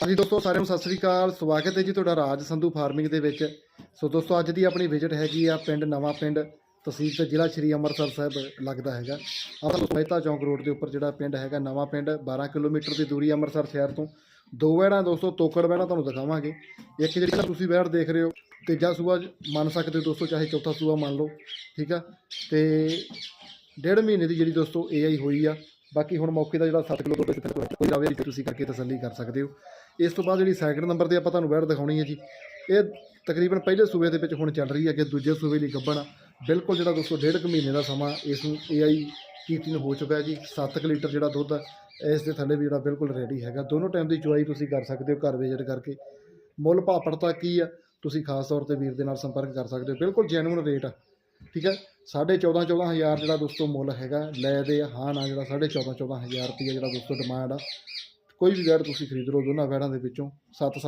ਹਾਂਜੀ ਦੋਸਤੋ, ਸਾਰਿਆਂ ਨੂੰ ਸਤਿ ਸ੍ਰੀ ਅਕਾਲ। ਸਵਾਗਤ ਹੈ ਜੀ ਤੁਹਾਡਾ ਰਾਜ ਸੰਧੂ ਫਾਰਮਿੰਗ ਦੇ ਵਿੱਚ। ਸੋ ਦੋਸਤੋ, ਅੱਜ ਦੀ ਆਪਣੀ ਵਿਜ਼ਿਟ ਹੈਗੀ ਆ ਪਿੰਡ, ਨਵਾਂ ਪਿੰਡ, ਤਹਿਸੀਲ ਤੇ ਜ਼ਿਲ੍ਹਾ ਸ਼੍ਰੀ ਅੰਮ੍ਰਿਤਸਰ ਸਾਹਿਬ ਲੱਗਦਾ ਹੈਗਾ। ਆਪਾਂ ਮਹਿਤਾ ਚੌਂਕ ਰੋਡ ਦੇ ਉੱਪਰ ਜਿਹੜਾ ਪਿੰਡ ਹੈਗਾ, ਨਵਾਂ ਪਿੰਡ 12 ਕਿਲੋਮੀਟਰ ਦੀ ਦੂਰੀ ਅੰਮ੍ਰਿਤਸਰ ਸ਼ਹਿਰ ਤੋਂ। ਦੋ ਵੈੜਾਂ ਦੋਸਤੋ, ਤੋਕੜ ਵੈੜਾਂ ਤੁਹਾਨੂੰ ਦਿਖਾਵਾਂਗੇ। ਇੱਕ ਜਿਹੜੀ ਤੁਸੀਂ ਵੈੜ ਦੇਖ ਰਹੇ ਹੋ, ਤੀਜਾ ਸੂਆ ਮੰਨ ਸਕਦੇ ਹੋ ਦੋਸਤੋ, ਚਾਹੇ ਚੌਥਾ ਸੂਆ ਮੰਨ ਲਓ, ਠੀਕ ਆ? ਤੇ ਡੇਢ ਮਹੀਨੇ ਦੀ ਜਿਹੜੀ ਦੋਸਤੋ ਏਆਈ ਹੋਈ ਆ, ਬਾਕੀ ਹੁਣ ਮੌਕੇ ਦਾ ਜਿਹੜਾ 7 ਕਿਲੋ ਦੁੱਧ ਕਿਤੇ ਕੋਈ ਰਾਵੇ ਤੁਸੀਂ ਕਰਕੇ ਤਸੱਲੀ ਕਰ ਸਕਦੇ ਹੋ। ਇਸ ਤੋਂ ਬਾਅਦ ਜਿਹੜੀ ਸੈਕਿੰਡ ਨੰਬਰ ਤੇ ਆਪਾਂ ਤੁਹਾਨੂੰ ਵੈੜ ਦਿਖਾਉਣੀ ਹੈ ਜੀ, ਇਹ ਤਕਰੀਬਨ ਪਹਿਲੇ ਸੂਬੇ ਦੇ ਵਿੱਚ ਹੁਣ ਚੱਲ ਰਹੀ ਹੈ ਕਿ ਦੂਜੇ ਸੂਬੇ ਲਈ ਗੱਭਣ। ਆ। ਬਿਲਕੁਲ ਜਿਹੜਾ ਦੋਸਤੋ, ਡੇਢ ਕੁ ਮਹੀਨੇ ਦਾ ਸਮਾਂ ਇਸ ਨੂੰ ਏਆਈ ਕੀਤੀ ਨੂੰ ਹੋ ਚੁੱਕਾ ਹੈ ਜੀ। 7 ਲੀਟਰ ਜਿਹੜਾ ਦੁੱਧ ਆ ਇਸ ਦੇ ਥੱਲੇ ਵੀ ਜਿਹੜਾ ਬਿਲਕੁਲ ਰੈਡੀ ਹੈਗਾ। ਦੋਨੋਂ ਟਾਈਮ ਦੀ ਚੁਆਈ ਤੁਸੀਂ ਕਰ ਸਕਦੇ ਹੋ ਘਰ ਵਿਜ਼ਿਟ ਕਰਕੇ। ਮੁੱਲ ਭਾਅ ਪੜਤਾ ਕੀ ਆ, ਤੁਸੀਂ ਖਾਸ ਤੌਰ ਤੇ ਵੀਰ ਦੇ ਨਾਲ ਸੰਪਰਕ ਕਰ ਸਕਦੇ ਹੋ। ਬਿਲਕੁਲ ਜੈਨੂਇਨ ਰੇਟ ਆ, ਠੀਕ ਹੈ? ਸਾਢੇ 14 14000 ਜਿਹੜਾ ਦੋਸਤੋ ਮੁੱਲ ਹੈਗਾ, ਲੈ ਦੇ ਹਾਂ ਨਾ ਜਿਹੜਾ ਸਾਢੇ 14 14000 ਰੁਪਏ ਜਿਹੜਾ ਦੋਸਤੋ ਡਿਮਾਂਡ ਆ। ਕੋਈ ਵੀ ਵੈੜ ਤੁਸੀਂ ਖਰੀਦ ਲਓ ਦੋਨਾਂ ਵੈੜਾਂ ਦੇ ਵਿੱਚੋਂ 7